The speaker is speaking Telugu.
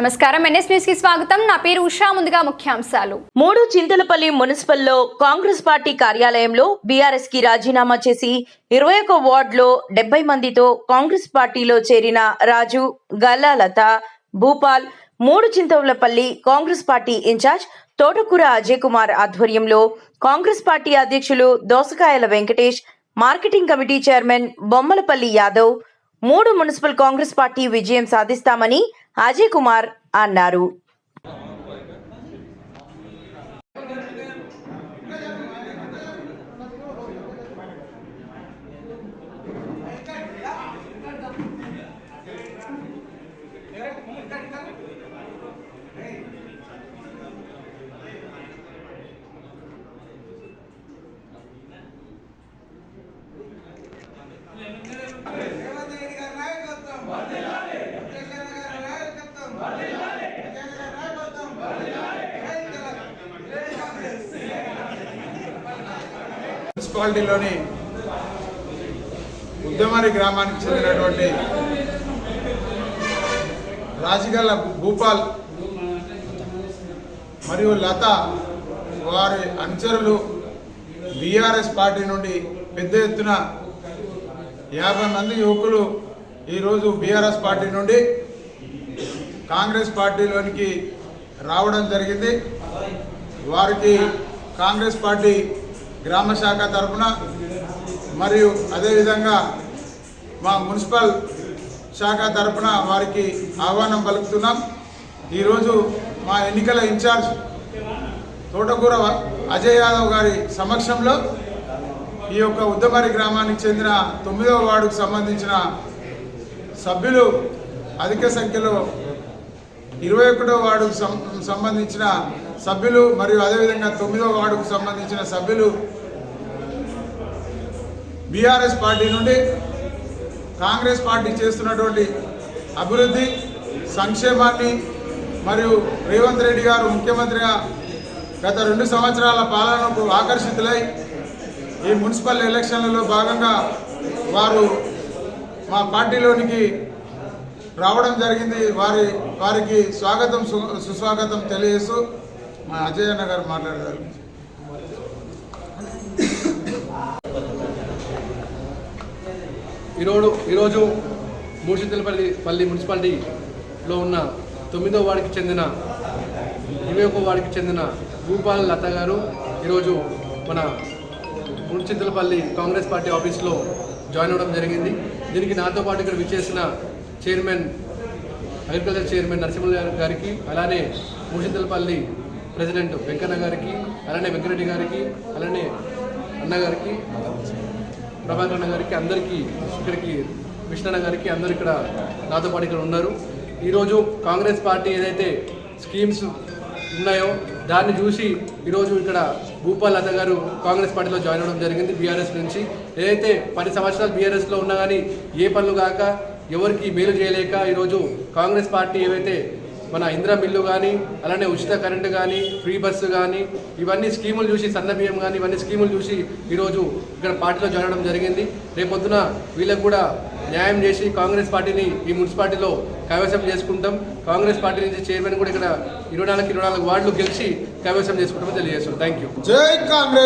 నమస్కారం. ఎన్ఎస్ న్యూస్కి స్వాగతం. నా పేరు ఉషా. ముందుగా ముఖ్యాంశాలు. మూడు చింతలపల్లి మున్సిపల్లో కాంగ్రెస్ పార్టీ కార్యాలయంలో బీఆర్ఎస్కి రాజీనామా చేసి ఇరవై ఒక వార్డులో డెబ్బై మందితో కాంగ్రెస్ పార్టీలో చేరిన రాజు గల్లాలత భూపాల్ మూడు చింతలపల్లి కాంగ్రెస్ పార్టీ ఇన్ఛార్జ్ తోటకూర అజయ్ కుమార్ ఆధ్వర్యంలో కాంగ్రెస్ పార్టీ అధ్యక్షులు Dosakayala Venkatesh marketing committee chairman Bommalapalli Yadav మూడు మున్సిపల్ కాంగ్రెస్ పార్టీ విజయం సాధిస్తామని అజయ్ కుమార్ అన్నారు రేవంత్ రెడ్డి గారి నాయకత్వం కేసీఆర్ గారి నాయకత్వం కేసీఆర్ గారి నాయకత్వం జై తెలంగాణ. జై కాంగ్రెస్. మున్సిపాలిటీలోని ఉద్యమారి గ్రామానికి చెందినటువంటి రాజగల్ల భూపాల్ మరియు లత వారి అనుచరులు బీఆర్ఎస్ పార్టీ నుండి పెద్ద ఎత్తున యాభై మంది యువకులు ఈరోజు బీఆర్ఎస్ పార్టీ నుండి కాంగ్రెస్ పార్టీలోనికి రావడం జరిగింది. వారికి కాంగ్రెస్ పార్టీ గ్రామ శాఖ తరఫున మరియు అదేవిధంగా మా మున్సిపల్ శాఖ తరఫున వారికి ఆహ్వానం పలుకుతున్నాం. ఈరోజు మా ఎన్నికల ఇన్ఛార్జ్ తోటకూర అజయ్ యాదవ్ గారి సమక్షంలో ఈ యొక్క ఉద్దమరి గ్రామానికి చెందిన తొమ్మిదవ వార్డుకు సంబంధించిన సభ్యులు అధిక సంఖ్యలో ఇరవై ఒకటో వార్డుకు సం- సంబంధించిన సభ్యులు మరియు అదేవిధంగా తొమ్మిదవ వార్డుకు సంబంధించిన సభ్యులు బీఆర్ఎస్ పార్టీ నుండి కాంగ్రెస్ పార్టీ చేస్తున్నటువంటి అభివృద్ధి సంక్షేమాన్ని మరియు రేవంత్ రెడ్డి గారు ముఖ్యమంత్రిగా గత రెండు సంవత్సరాల పాలనకు ఆకర్షితులై ఈ మున్సిపల్ ఎలక్షన్లలో భాగంగా వారు మా పార్టీలోనికి రావడం జరిగింది. వారి వారికి స్వాగతం సు- సుస్వాగతం తెలియజేస్తూ మా అజయ్ అన్న గారు మాట్లాడతారు. ఈరోజు ఈరోజు మూషితలపల్లి పల్లి మున్సిపాలిటీలో ఉన్న తొమ్మిదో వార్డుకి చెందిన ఇరవై ఒక వార్డుకి చెందిన భూపాల్ లత గారు ఈరోజు మన మున్సితలపల్లి కాంగ్రెస్ పార్టీ ఆఫీస్లో జాయిన్ అవ్వడం జరిగింది. దీనికి నాతో పాటు ఇక్కడ విచ్చేసిన చైర్మన్ అగ్రికల్చర్ చైర్మన్ నరసింహ గారికి అలానే మూషితలపల్లి ప్రెసిడెంట్ వెంకన్న గారికి అలానే వెంకరెడ్డి గారికి అలానే అన్నగారికి ప్రభాకర్ అన్న గారికి అందరికీ ఇక్కడికి కృష్ణ గారికి అందరు ఇక్కడ నాతో పాటు ఇక్కడ ఉన్నారు. ఈరోజు కాంగ్రెస్ పార్టీ ఏదైతే స్కీమ్స్ ఉన్నాయో దాన్ని చూసి ఈరోజు ఇక్కడ భూపాల్ లత గారు కాంగ్రెస్ పార్టీలో జాయిన్ అవ్వడం జరిగింది బీఆర్ఎస్ నుంచి. ఏదైతే పది సంవత్సరాలు బీఆర్ఎస్లో ఉన్నా కానీ ఏ పనులు కాక ఎవరికి మేలు చేయలేక ఈరోజు కాంగ్రెస్ పార్టీ ఏవైతే మన ఇందిరా మిల్లు కానీ అలానే ఉచిత కరెంటు కానీ ఫ్రీ బస్సు కానీ ఇవన్నీ స్కీములు చూసి సన్నబియ్యం కానీ ఇవన్నీ స్కీములు చూసి ఈరోజు ఇక్కడ పార్టీలో జాయిన్ జరిగింది. రేపొద్దున వీళ్ళకు కూడా న్యాయం చేసి కాంగ్రెస్ పార్టీని ఈ మున్సిపాలిటీలో కైవసం చేసుకుంటాం. కాంగ్రెస్ పార్టీ నుంచి చైర్మన్ కూడా ఇక్కడ ఇరవై నాలుగు ఇరవై నాలుగు వార్డులు గెలిచి కైవసం చేసుకుంటామని తెలియజేస్తాం థ్యాంక్ యూ